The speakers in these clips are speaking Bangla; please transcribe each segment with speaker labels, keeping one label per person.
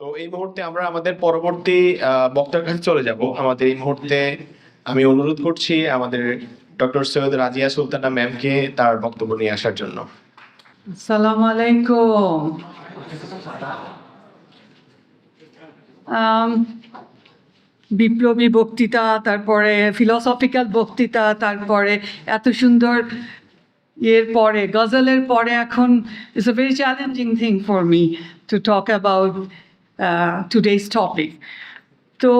Speaker 1: তো এই মুহূর্তে আমরা আমাদের পরবর্তী বক্তার কাছে চলে যাব। আমাদের এই মুহূর্তে আমি অনুরোধ করছি আমাদের ডক্টর সৈয়দ রাজিয়া সুলতানা ম্যামকে তার বক্তব্য নিয়ে আসার জন্য।
Speaker 2: সালাম আলাইকুম। বিপ্লবী বক্তৃতা, তারপরে ফিলসফিক্যাল বক্তৃতা, তারপরে এত সুন্দর এর পরে, গজলের পরে এখন it's a very challenging thing for me to talk about today's topic তো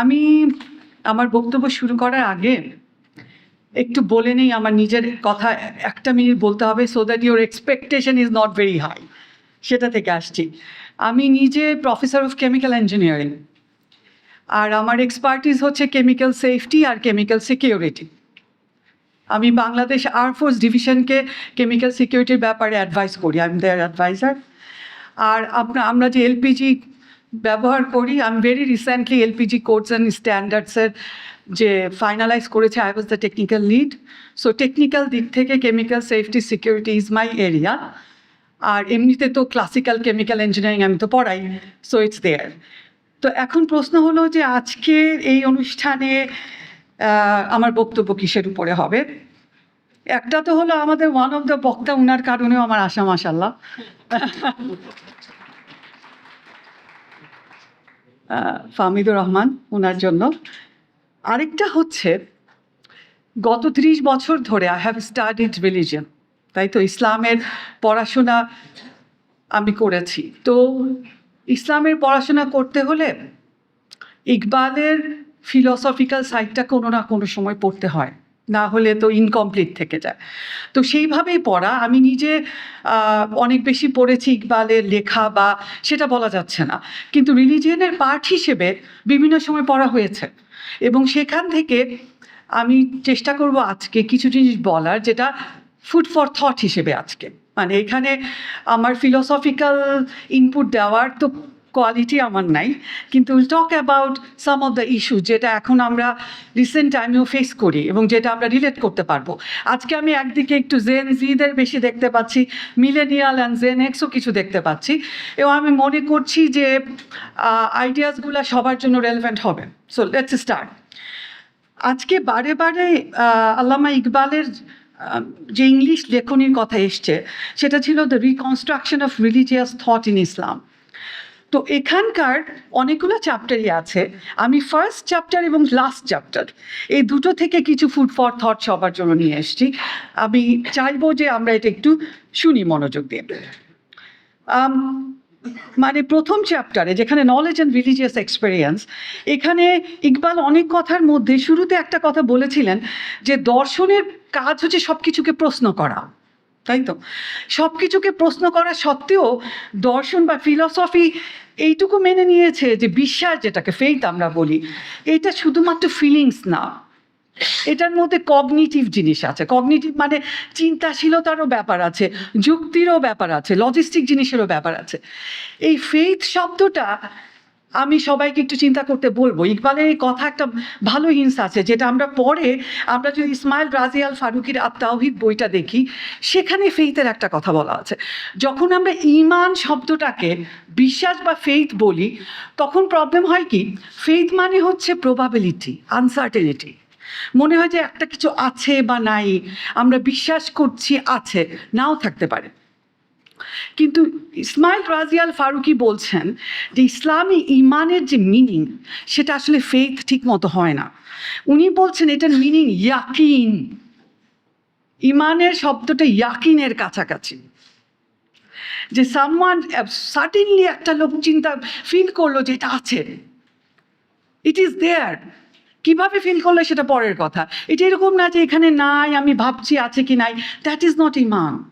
Speaker 2: আমি আমার বক্তব্য শুরু করার আগে একটু বলে নেই, আমার নিজের কথা একটা মিনিট বলতে হবে so that your expectation is not very high সেটা থেকে আসছি। আমি নিজে প্রফেসর অফ কেমিক্যাল ইঞ্জিনিয়ারিং আর আমার এক্সপার্টিস হচ্ছে কেমিক্যাল সেফটি আর কেমিক্যাল সিকিউরিটি আমি বাংলাদেশ এয়ারফোর্স ডিভিশনকে কেমিক্যাল সিকিউরিটির ব্যাপারে অ্যাডভাইস করি। আই এম দেয়ার অ্যাডভাইজার আর আপনার আমরা যে এলপিজি ব্যবহার করি আমি very recently LPG codes and স্ট্যান্ডার্ডসের যে ফাইনালাইজ করেছে I was the technical lead so technical দিক থেকে chemical safety security is my area আর এমনিতে তো ক্লাসিক্যাল কেমিক্যাল ইঞ্জিনিয়ারিং আমি তো পড়াই সো ইটস দেয়ার তো এখন প্রশ্ন হলো যে আজকে এই অনুষ্ঠানে আমার বক্তব্য কিসের উপরে হবে? একটা তো হলো আমাদের ওয়ান অফ দ্য বক্তা উনার কারণেও আমার আশা মাসাল্লাহ ফাহমিদুর রহমান ওনার জন্য। আরেকটা হচ্ছে, গত ত্রিশ বছর ধরে আই হ্যাভ স্টাডিড রিলিজিয়ন তাই তো? ইসলামের পড়াশোনা আমি করেছি। তো ইসলামের পড়াশোনা করতে হলে ইকবালের ফিলসফিক্যাল সাইডটা কোনো না কোনো সময় পড়তে হয়। না হলে তো ইনকমপ্লিট থেকে যায়। তো সেইভাবেই পড়া। আমি নিজে অনেক বেশি পড়েছি ইকবালের লেখা বা সেটা বলা যাচ্ছে না। কিন্তু রিলিজিয়নের পার্ট হিসেবে বিভিন্ন সময় পড়া হয়েছে। এবং সেখান থেকে আমি চেষ্টা করব আজকে কিছু জিনিস বলার যেটা ফুড ফর থট হিসেবে আজকে। মানে এখানে আমার ফিলোসফিক্যাল ইনপুট দেওয়ার তো কোয়ালিটি আমার নাই, কিন্তু will talk about some of the issue যেটা এখন আমরা রিসেন্ট টাইমেও ফেস করি এবং যেটা আমরা রিলেট করতে পারব। আজকে আমি একদিকে একটু জেন জিদের বেশি দেখতে পাচ্ছি মিলেনিয়াল অ্যান্ড জেন এক্সও কিছু দেখতে পাচ্ছি। এবং আমি মনে করছি যে আইডিয়াসগুলো সবার জন্য রেলেভেন্ট হবে। সো লেটস স্টার্ট আজকে বারে বারে আল্লামা ইকবালের যে ইংলিশ লেখনির কথা এসছে, সেটা ছিল the reconstruction of religious thought in Islam তো এখানকার অনেকগুলো চ্যাপ্টারই আছে। আমি ফার্স্ট চ্যাপ্টার এবং লাস্ট চ্যাপ্টার এই দুটো থেকে কিছু ফুড ফর থট সবার জন্য নিয়ে এসেছি। আমি চাইব যে আমরা এটা একটু শুনি মনোযোগ দিয়ে। মানে প্রথম চ্যাপ্টারে যেখানে নলেজ অ্যান্ড রিলিজিয়াস এক্সপেরিয়েন্স এখানে ইকবাল অনেক কথার মধ্যে শুরুতে একটা কথা বলেছিলেন যে দর্শনের কাজ হচ্ছে সব কিছুকে প্রশ্ন করা। তাই তো? সব কিছুকে প্রশ্ন করা সত্ত্বেও দর্শন বা ফিলসফি এইটুকু মেনে নিয়েছে যে বিশ্বাস যেটাকে ফেইথ আমরা বলি, এটা শুধুমাত্র ফিলিংস না। এটার মধ্যে কগনিটিভ জিনিস আছে। কগনিটিভ মানে চিন্তাশীলতারও ব্যাপার আছে, যুক্তিরও ব্যাপার আছে লজিস্টিক জিনিসেরও ব্যাপার আছে। এই ফেইথ শব্দটা আমি সবাইকে একটু চিন্তা করতে বলব। ইকবালের এই কথা একটা ভালো হিংস আছে, যেটা আমরা পরে, আমরা যদি ইসমাইল রাজি আল ফারুকির আত্মাহিদ বইটা দেখি, সেখানে ফেইথের একটা কথা বলা আছে। যখন আমরা ইমান শব্দটাকে বিশ্বাস বা ফেইথ বলি, তখন প্রবলেম হয় কি? ফেইথ মানে হচ্ছে প্রবাবিলিটি আনসার্টেনিটি মনে হয় যে একটা কিছু আছে বা নাই, আমরা বিশ্বাস করছি আছে, নাও থাকতে পারে। কিন্তু ইসমাইল রাজিয়াল ফারুকি বলছেন যে ইসলামী ইমানের যে মিনিং সেটা আসলে ফেথ ঠিক মতো হয় না। উনি বলছেন এটার মিনিং ইয়াকিন। ইমানের শব্দটা ইয়াকিনের কাছাকাছি। যে সামওয়ান সার্টেনলি একটা লোক চিন্তা ফিল করল যে এটা আছে। ইট ইজ দেয়ার কীভাবে ফিল করলে সেটা পরের কথা। এটা এরকম না যে এখানে নাই, আমি ভাবছি আছে কি নাই। That is not Iman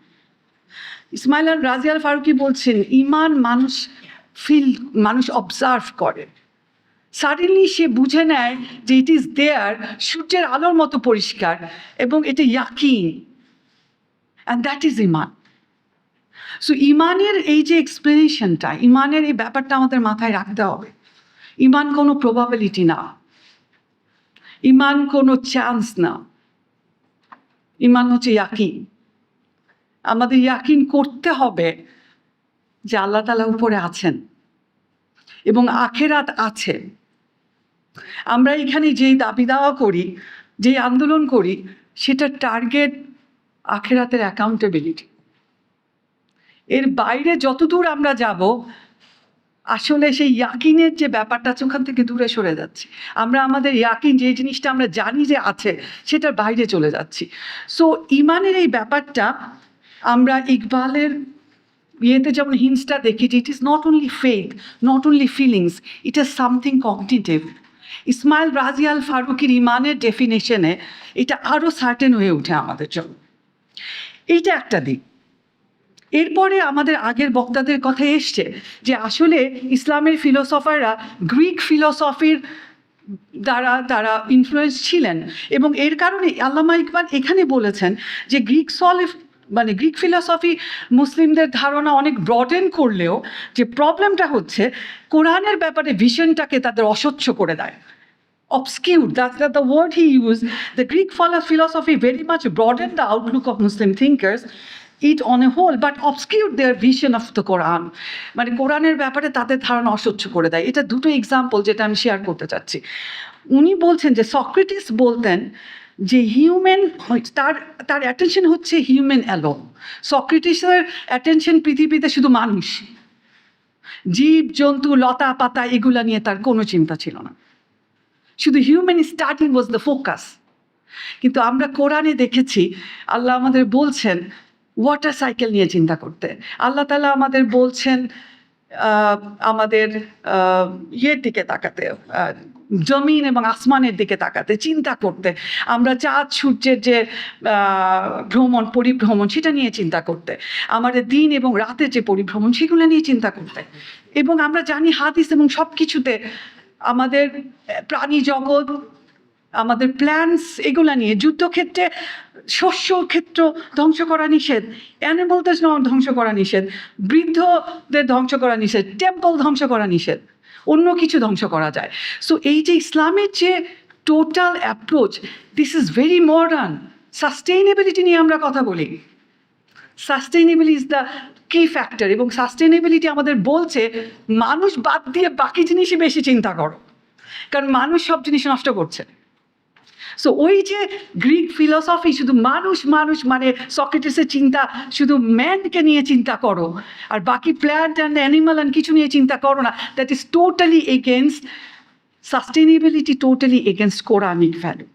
Speaker 2: Ismail al Raji al Faruqi বলছেন, ইমান মানুষ ফিল মানুষ অবজার্ভ করে। সাডেনলি সে বুঝে নেয় যে ইট ইজ দেয়ার সূর্যের আলোর মতো পরিষ্কার এবং এটা ইয়াকিন। অ্যান্ড দ্যাট ইজ ইমান। সো ইমানের এই যে এক্সপ্লেনেশনটা ইমানের এই ব্যাপারটা আমাদের মাথায় রাখতে হবে। ইমান কোনো প্রবাবিলিটি না। ইমান কোনো চান্স না। ইমান হচ্ছে ইয়াকিন। আমাদের ইয়াকিন করতে হবে যে আল্লাহ তালা উপরে আছেন এবং আখেরাত আছে। আমরা এখানে যেই দাবি দাওয়া করি, যেই আন্দোলন করি সেটার টার্গেট আখেরাতের অ্যাকাউন্টেবিলিটি এর বাইরে যতদূর আমরা যাব, আসলে সেই ইয়াকিনের যে ব্যাপারটা আছে, ওখান থেকে দূরে সরে যাচ্ছি। আমরা আমাদের ইয়াকিন যে জিনিসটা আমরা জানি যে আছে, সেটার বাইরে চলে যাচ্ছি। সো ইমানের এই ব্যাপারটা আমরা ইকবালের ইয়েতে যেমন হিন্সটা দেখেছি it is not only faith not only feelings it is something cognitive Ismail Raji al ফারুকের ইমানের ডেফিনেশনে এটা আরও সার্টেন হয়ে ওঠে আমাদের জন্য। এইটা একটা দিক। এরপরে আমাদের আগের বক্তাদের কথা এসছে যে আসলে ইসলামের ফিলোসফাররা গ্রিক ফিলোসফির দ্বারা তারা ইনফ্লুয়েন্স ছিলেন এবং এর কারণে আল্লামা ইকবাল এখানে বলেছেন যে গ্রিক সলিফ মানে গ্রিক ফিলোসফি মুসলিমদের ধারণা অনেক ব্রডেন করলেও যে প্রবলেমটা হচ্ছে কোরআনের ব্যাপারে ভিশনটাকে তাদের অস্বচ্ছ করে দেয় obscured. That's that the word he used. The Greek philosophy very much broadened the outlook of Muslim thinkers. It on a whole, but obscured their vision of the Quran. মানে কোরআনের ব্যাপারে তাদের ধারণা অস্বচ্ছ করে দেয় এটা দুটো এক্সাম্পল যেটা আমি শেয়ার করতে চাচ্ছি উনি বলছেন যে সক্রেটিস বলতেন যে হিউম্যান তার তার অ্যাটেনশন হচ্ছে হিউম্যান অ্যালোন সক্রেটিসের অ্যাটেনশন পৃথিবীতে শুধু মানুষ। জীব, জন্তু, লতা, পাতা, এগুলা নিয়ে তার কোনো চিন্তা ছিল না। শুধু human starting was the focus কিন্তু আমরা কোরআনে দেখেছি, আল্লাহ আমাদের বলছেন ওয়াটার সাইকেল নিয়ে চিন্তা করতে। আল্লাহ তালা আমাদের বলছেন আমাদের ইয়ের দিকে তাকাতে জমিন এবং আসমানের দিকে তাকাতে, চিন্তা করতে। আমরা চাঁদ, সূর্যের যে ভ্রমণ, পরিভ্রমণ, সেটা নিয়ে চিন্তা করতে। আমাদের দিন এবং রাতের যে পরিভ্রমণ, সেগুলো নিয়ে চিন্তা করতে। এবং আমরা জানি হাদিস এবং সব কিছুতে আমাদের প্রাণী জগৎ, আমাদের প্ল্যান্স এগুলো নিয়ে যুদ্ধক্ষেত্রে শস্য ক্ষেত্র ধ্বংস করা নিষেধ অ্যানিমালদের ধ্বংস করা নিষেধ, বৃদ্ধদের ধ্বংস করা নিষেধ টেম্পল ধ্বংস করা নিষেধ। অন্য কিছু ধ্বংস করা যায়। সো এই যে ইসলামের যে total approach this is very modern sustainability নিয়ে আমরা কথা বলি। Sustainability is the key factor এবং সাস্টেইনেবিলিটি আমাদের বলছে, মানুষ বাদ দিয়ে বাকি জিনিসই বেশি চিন্তা করো। কারণ মানুষ সব জিনিস নষ্ট করছে। সো ওই যে গ্রিক ফিলসফি শুধু মানুষ মানুষ মানে সক্রেটিসের চিন্তা, শুধু ম্যানকে নিয়ে চিন্তা করো। আর বাকি প্ল্যান্ট অ্যান্ড অ্যানিমাল অ্যান্ড কিছু নিয়ে চিন্তা করো না। That is totally against sustainability totally against Quranic value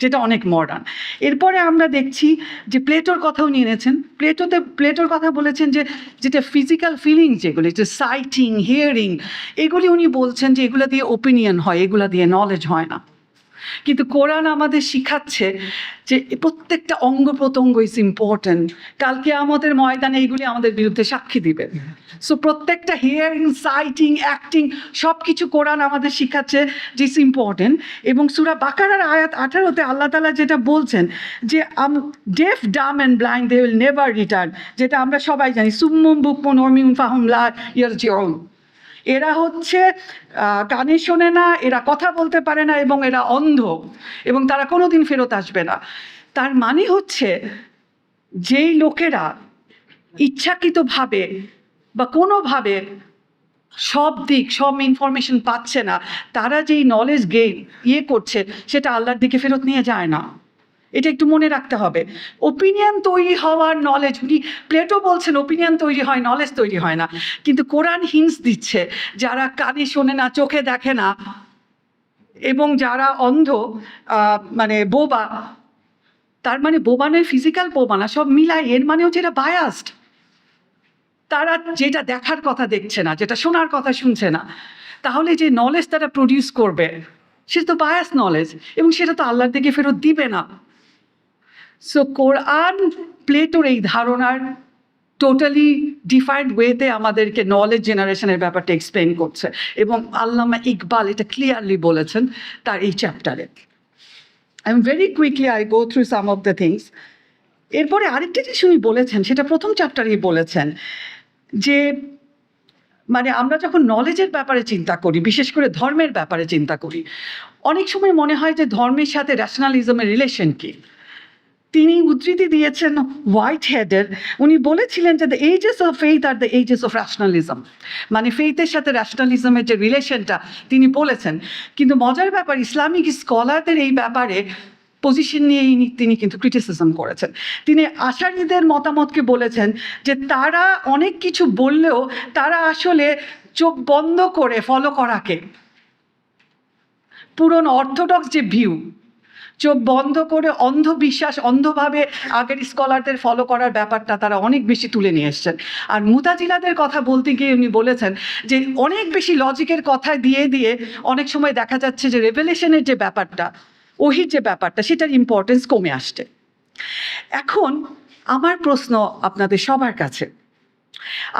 Speaker 2: যেটা অনেক মডার্ন এরপরে আমরা দেখছি যে প্লেটোর কথাও নিয়ে এনেছেন। প্লেটোতে প্লেটোর কথা বলেছেন যে, যেটা ফিজিক্যাল ফিলিংস যেগুলি, যে সাইটিং হিয়ারিং এগুলি উনি বলছেন যে এগুলো দিয়ে ওপিনিয়ন হয়, এগুলো দিয়ে নলেজ হয় না। কিন্তু কোরআন আমাদের শিখাচ্ছে যে প্রত্যেকটা অঙ্গ প্রত্যঙ্গ ইজ ইম্পর্ট্যান্ট কালকে আমাদের ময়দানে এইগুলি আমাদের বিরুদ্ধে সাক্ষী দিবে। সো প্রত্যেকটা হিয়ারিং সাইটিং অ্যাক্টিং সব কিছু কোরআন আমাদের শিখাচ্ছে যে ইস ইম্পর্টেন্ট এবং সুরা বাকারার আয়াত আঠারোতে আল্লাহ তালা যেটা বলছেন যে, আম deaf dumb and blind they will never return যেটা আমরা সবাই জানি, সুম্মুম বুকমন, অমিউন ফাহুম লা ইয়ার জিয়ন এরা হচ্ছে কানে শোনে না, এরা কথা বলতে পারে না এবং এরা অন্ধ এবং তারা কোনো দিন ফেরত আসবে না। তার মানে হচ্ছে, যেই লোকেরা ইচ্ছাকৃতভাবে বা কোনোভাবে সব দিক, সব ইনফরমেশন পাচ্ছে না, তারা যেই নলেজ গেইন ইয়ে করছে, সেটা আল্লাহর দিকে ফেরত নিয়ে যায় না। এটা একটু মনে রাখতে হবে। ওপিনিয়ন তৈরি হওয়ার নলেজ উনি প্লেটো বলছেন ওপিনিয়ন তৈরি হয় নলেজ তৈরি হয় না। কিন্তু কোরআন হিন্স দিচ্ছে, যারা কানে শোনে না, চোখে দেখে না, এবং যারা অন্ধ মানে বোবা, তার মানে বোবা নয় ফিজিক্যাল বোবা না, সব মিলাই এর মানে হচ্ছে এটা বায়াসড তারা যেটা দেখার কথা দেখছে না, যেটা শোনার কথা শুনছে না, তাহলে যে নলেজ তারা প্রডিউস করবে সেটা তো বায়াস নলেজ এবং সেটা তো আল্লাহর দিকে ফেরত দিবে না। সো কোরআন প্লেটোর এই ধারণার টোটালি ডিফাইন্ড ওয়েতে আমাদেরকে নলেজ জেনারেশনের ব্যাপারটা এক্সপ্লেন করছে। এবং আল্লামা ইকবাল এটা ক্লিয়ারলি বলেছেন তার এই চ্যাপ্টারে I am very quickly I go through some of the things এরপরে আরেকটা জিনিস উনি বলেছেন, সেটা প্রথম চ্যাপ্টারেই বলেছেন যে মানে আমরা যখন নলেজের ব্যাপারে চিন্তা করি, বিশেষ করে ধর্মের ব্যাপারে চিন্তা করি, অনেক সময় মনে হয় যে ধর্মের সাথে ন্যাশনালিজমের রিলেশন কি? তিনি উদ্ধৃতি দিয়েছেন হোয়াইট হেডের উনি বলেছিলেন যে দ্য এজেস অফ ফেইথ আর দ্য এজেস অফ র্যাশনালিজম মানে ফেইথের সাথে র্যাশনালিজমের যে রিলেশনটা তিনি বলেছেন। কিন্তু মজার ব্যাপার ইসলামিক স্কলারদের এই ব্যাপারে পজিশন নিয়ে তিনি কিন্তু ক্রিটিসিজম করেছেন। তিনি আশারীদের মতামতকে বলেছেন যে তারা অনেক কিছু বললেও তারা আসলে চোখ বন্ধ করে ফলো করাকে। পুরনো অর্থোডক্স যে ভিউ চোখ বন্ধ করে অন্ধবিশ্বাস, অন্ধভাবে আগের স্কলারদের ফলো করার ব্যাপারটা তারা অনেক বেশি তুলে নিয়ে এসছেন। আর মুতাজিলাদের কথা বলতে গিয়ে উনি বলেছেন যে, অনেক বেশি লজিকের কথা দিয়ে দিয়ে অনেক সময় দেখা যাচ্ছে যে রেভেলেশনের যে ব্যাপারটা, ওহির যে ব্যাপারটা, সেটার ইম্পর্টেন্স কমে আসছে। এখন আমার প্রশ্ন আপনাদের সবার কাছে,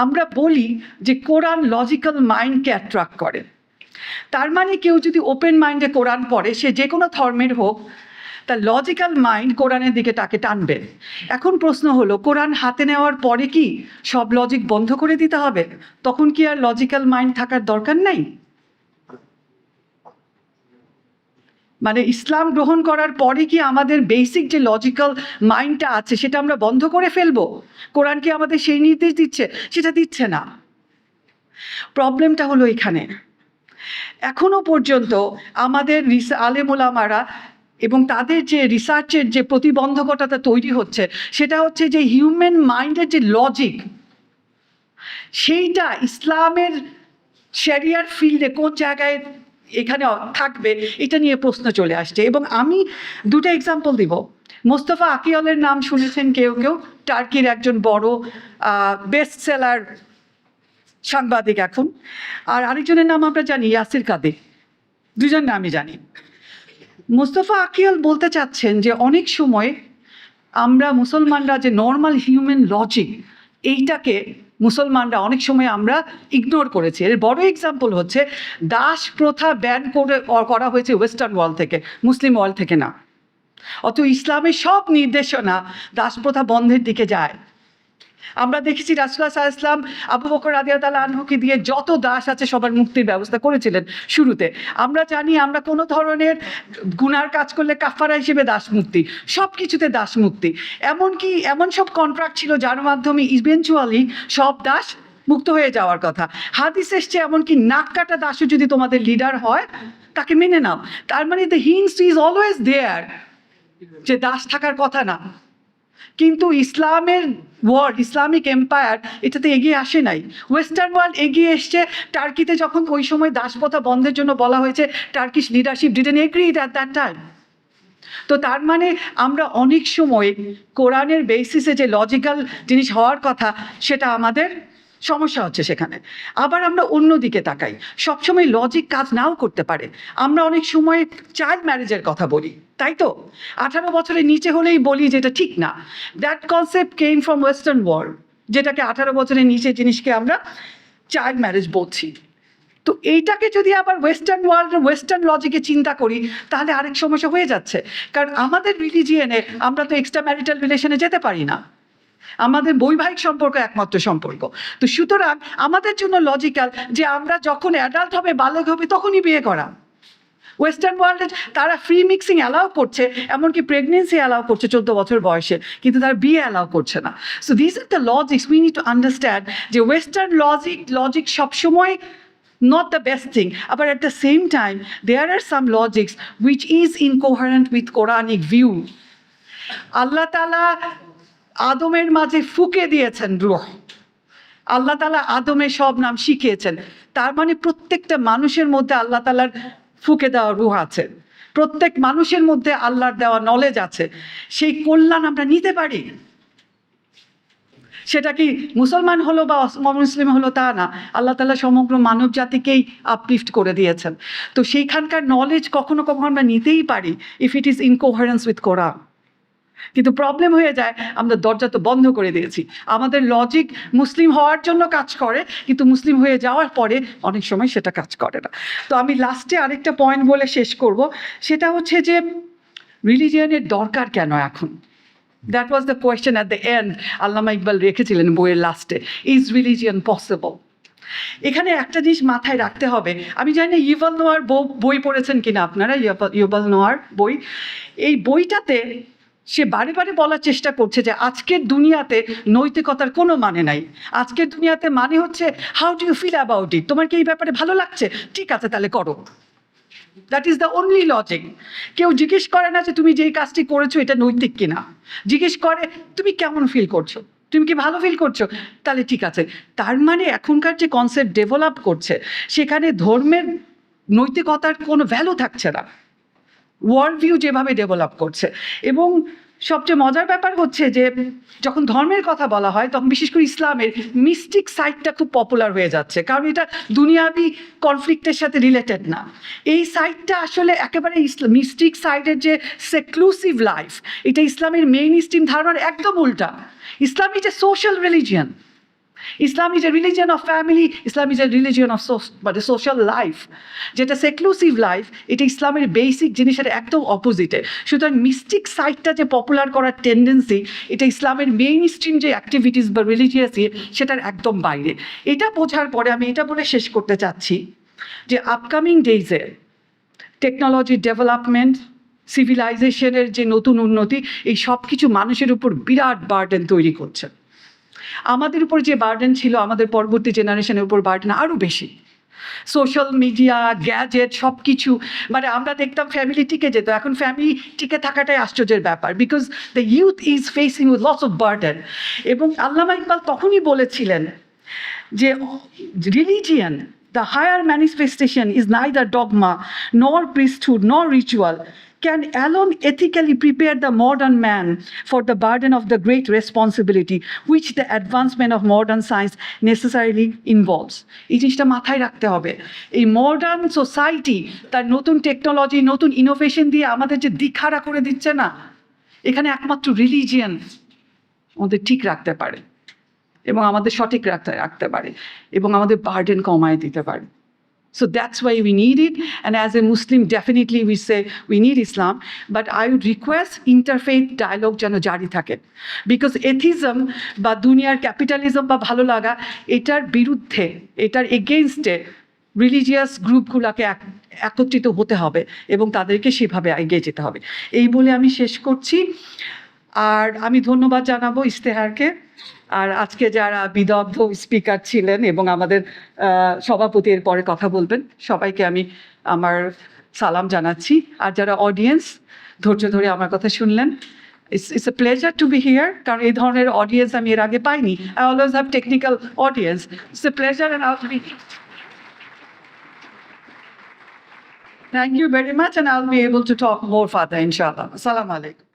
Speaker 2: আমরা বলি যে, কোরআন লজিক্যাল মাইন্ডকে অ্যাট্রাক্ট করে। তার মানে কেউ যদি ওপেন মাইন্ডে কোরআন পড়ে, সে যে কোনো ধর্মের হোক তার লজিক্যাল মাইন্ড কোরআনের দিকে তাকে টানবে। এখন প্রশ্ন হলো, কোরআন হাতে নেওয়ার পরে কি সব লজিক বন্ধ করে দিতে হবে? তখন কি আর লজিক্যাল মাইন্ড থাকার দরকার নেই? মানে ইসলাম গ্রহণ করার পরে কি আমাদের বেসিক যে লজিক্যাল মাইন্ডটা আছে, সেটা আমরা বন্ধ করে ফেলব? কোরআন কি আমাদের সেই নির্দেশ দিচ্ছে? সেটা দিচ্ছে না। প্রবলেমটা হলো এখানে। এখনও পর্যন্ত আমাদের আলেমোলামারা এবং তাদের যে রিসার্চের যে প্রতিবন্ধকতাটা তৈরি হচ্ছে, সেটা হচ্ছে যে হিউম্যান মাইন্ডের যে লজিক সেইটা ইসলামের শরিয়ার ফিল্ডে কোন জায়গায় এখানে থাকবে, এটা নিয়ে প্রশ্ন চলে আসছে। এবং আমি দুটো এক্সাম্পল দিব। মোস্তফা আকিয়লের নাম শুনেছেন কেউ কেউ, টার্কির একজন বড় বেস্ট সেলার সাংবাদিক এখন। আর আরেকজনের নাম আমরা জানি, ইয়াসির কাদের। দুজন নামই জানি। মুস্তফা আকিয়াল বলতে চাচ্ছেন যে অনেক সময় আমরা মুসলমানরা যে নর্মাল হিউম্যান লজিক এইটাকে মুসলমানরা অনেক সময় আমরা ইগনোর করেছি। এর বড় এক্সাম্পল হচ্ছে দাস প্রথা ব্যান করে, করা হয়েছে ওয়েস্টার্ন ওয়ার্ল্ড থেকে, মুসলিম ওয়ার্ল্ড থেকে না। অত ইসলামের সব নির্দেশনা দাস প্রথা বন্ধের দিকে যায়। আমরা দেখেছি রাসুল্লাহ ইসলাম আবু বকর আদিয়াতাল আনহুকে দিয়ে যত দাস আছে সবার মুক্তির ব্যবস্থা করেছিলেন শুরুতে। আমরা জানি আমরা কোনো ধরনের গুনার কাজ করলে কাফারা হিসেবে দাস মুক্তি সব কিছুতে দাস মুক্তি। এমনকি এমন সব কন্ট্রাক্ট ছিল যার মাধ্যমে ইভেনচুয়ালি সব দাস মুক্ত হয়ে যাওয়ার কথা। হাদিস এসছে এমনকি নাক কাটা দাসও যদি তোমাদের লিডার হয়, তাকে মেনে নাও। তার মানে the things is always there যে দাস থাকার কথা না। কিন্তু ইসলামের ওয়ার্ল্ড ইসলামিক এম্পায়ার এটাতে এগিয়ে আসে নাই। ওয়েস্টার্ন ওয়ার্ল্ড এগিয়ে এসছে টার্কিতে যখন ওই সময় দাসপ্রথা বন্ধের জন্য বলা হয়েছে Turkish leadership didn't agree at that time তো তার মানে আমরা অনেক সময় কোরআনের বেসিসে যে লজিক্যাল জিনিস হওয়ার কথা, সেটা আমাদের সমস্যা হচ্ছে সেখানে। আবার আমরা অন্য দিকে তাকাই। সবসময় লজিক কাজ নাও করতে পারে। আমরা অনেক সময় চাইল্ড ম্যারেজের কথা বলি, তাই তো? আঠারো বছরের নিচে হলেই বলি যে এটা ঠিক না। That concept came from western world যেটাকে আঠারো বছরের নিচে জিনিসকে আমরা চাইল্ড ম্যারেজ বলছি। তো এইটাকে যদি আবার ওয়েস্টার্ন ওয়ার্ল্ড ওয়েস্টার্ন লজিকে চিন্তা করি, তাহলে আরেক সমস্যা হয়ে যাচ্ছে। কারণ আমাদের রিলিজিয়নে আমরা তো এক্সট্রা ম্যারিটাল রিলেশনে যেতে পারি না। আমাদের বৈবাহিক সম্পর্ক একমাত্র সম্পর্ক। তো সুতরাং আমাদের জন্য লজিক্যাল যে আমরা যখন অ্যাডাল্ট হবে, বালক হবে, তখনই বিয়ে করা। ওয়েস্টার্ন ওয়ার্ল্ডে তারা ফ্রি মিক্সিং অ্যালাউ করছে, এমনকি প্রেগনেন্সি অ্যালাউ করছে চোদ্দ বছর বয়সে, কিন্তু তার বিয়ে অ্যালাউ করছে না। So this are the logics we need to understand যে ওয়েস্টার্ন লজিক লজিক সবসময় not the best thing but at the same time, there are some logics which is incoherent with quranic view আল্লাহ তালা আদমের মাঝে ফুকে দিয়েছেন রুহ। আল্লাহ তালা আদমের সব নাম শিখিয়েছেন। তার মানে প্রত্যেকটা মানুষের মধ্যে আল্লাহ তালার ফুকে দেওয়া রুহ আছে। প্রত্যেক মানুষের মধ্যে আল্লাহর দেওয়া নলেজ আছে। সেই কল্যাণ আমরা নিতে পারি। সেটা কি মুসলমান হলো বা মুসলিম হলো তা না। আল্লাহ তালা সমগ্র মানব জাতিকেই আপলিফট করে দিয়েছেন। তো সেইখানকার নলেজ কখনো কখনো আমরা নিতেই পারি। If it is incoherence with Quran কিন্তু প্রবলেম হয়ে যায়, আমরা দরজা তো বন্ধ করে দিয়েছি। আমাদের লজিক মুসলিম হওয়ার জন্য কাজ করে, কিন্তু মুসলিম হয়ে যাওয়ার পরে অনেক সময় সেটা কাজ করে না। তো আমি লাস্টে আরেকটা পয়েন্ট বলে শেষ করব, সেটা হচ্ছে যে রিলিজিয়নের দরকার কেন এখন? That was the question at the end Allama Iqbal রেখেছিলেন বইয়ের লাস্টে ইজ রিলিজিয়ন পসিবল এখানে একটা জিনিস মাথায় রাখতে হবে, আমি জানি না ইউভাল নোয়ার বই পড়েছেন কিনা আপনারা ইউভাল নোয়ার বই। এই বইটাতে সে বারে বারে বলার চেষ্টা করছে যে আজকের দুনিয়াতে নৈতিকতার কোনো মানে নাই। আজকের দুনিয়াতে মানে হচ্ছে how do you feel about it তোমার কি এই ব্যাপারে ভালো লাগছে? ঠিক আছে, তাহলে করো। That is the only logic কেউ জিজ্ঞেস করে না যে তুমি যেই কাজটি করেছ, এটা নৈতিক কিনা। জিজ্ঞেস করে, তুমি কেমন ফিল করছ? তুমি কি ভালো ফিল করছ? তাহলে ঠিক আছে। তার মানে এখনকার যে কনসেপ্ট ডেভেলপ করছে, সেখানে ধর্মের নৈতিকতার কোনো ভ্যালু থাকছে না। ওয়ার্ল্ড ভিউ যেভাবে ডেভেলপ করছে। এবং সবচেয়ে মজার ব্যাপার হচ্ছে যে, যখন ধর্মের কথা বলা হয়, তখন বিশেষ করে ইসলামের মিস্টিক সাইডটা খুব পপুলার হয়ে যাচ্ছে। কারণ এটা দুনিয়াবি কনফ্লিক্টের সাথে রিলেটেড না। এই সাইডটা আসলে একেবারে ইসলাম মিস্টিক সাইডের যে সেক্লুসিভ লাইফ এটা ইসলামের মেইন স্ট্রিম ধারণার একদম উল্টা। Islam is a social religion Islam is a religion of family Islam is a religion of মানে সোশ্যাল লাইফ যেটা সেক্লুসিভ লাইফ এটা ইসলামের বেসিক জিনিসের একদম অপোজিটে সুতরাং মিস্টিক সাইডটা যে পপুলার করার টেন্ডেন্সি এটা ইসলামের মেইন স্ট্রিম যে অ্যাক্টিভিটিস বা রিলিজিয়াস সেটার একদম বাইরে। এটা বোঝার পরে আমি এটা বলে শেষ করতে চাচ্ছি যে আপকামিং ডেইজে টেকনোলজির ডেভেলপমেন্ট সিভিলাইজেশনের যে নতুন উন্নতি, এই সব কিছু মানুষের উপর বিরাট বার্ডেন তৈরি করছে। আমাদের উপর যে বার্ডেন ছিল, আমাদের পরবর্তী জেনারেশনের উপর বার্ডেন আরও বেশি। সোশ্যাল মিডিয়া গ্যাজেট সব কিছু মানে আমরা দেখতাম ফ্যামিলি টিকে যেত। এখন ফ্যামিলি টিকে থাকাটাই আশ্চর্যের ব্যাপার। Because the youth is facing with loss of burden এবং আল্লামা ইকবাল তখনই বলেছিলেন যে religion the higher manifestation is neither dogma nor priesthood nor ritual can alone ethically prepare the modern man for the burden of the great responsibility which the advancement of modern science necessarily involves এই জিনিসটা মাথায় রাখতে হবে এই মডার্ন সোসাইটি তার নতুন টেকনোলজি নতুন ইনোভেশন দিয়ে আমাদের যে দিখারা করে দিচ্ছে না এখানে একমাত্র রিলিজিয়ান আমাদের ঠিক রাখতে পারে এবং আমাদের সঠিক রাখতে রাখতে পারে এবং আমাদের বার্ডেন কমায় দিতে পারে So that's why we need it. And as a Muslim, definitely we say we need Islam. But I would request interfaith dialogue যেন জারি থাকে বিকজ এথিজম বা দুনিয়ার ক্যাপিটালিজম বা ভালো লাগা এটার বিরুদ্ধে এটার এগেনস্টে রিলিজিয়াস গ্রুপগুলোকে এক একত্রিত হতে হবে এবং তাদেরকে সেভাবে এগিয়ে যেতে হবে এই বলে আমি শেষ করছি আর আমি ধন্যবাদ জানাব ইশতেহারকে আর আজকে যারা বিদগ্ধ স্পিকার ছিলেন এবং আমাদের সভাপতি এর পরে কথা বলবেন সবাইকে আমি আমার সালাম জানাচ্ছি আর যারা অডিয়েন্স ধৈর্য ধরে আমার কথা শুনলেন it's it's a pleasure to be here কারণ এই ধরনের অডিয়েন্স আমি এর আগে পাইনি I always have technical audience it's a pleasure and out be Thank you very much, and I'll be able to talk more further, inshallah. Assalamu alaikum.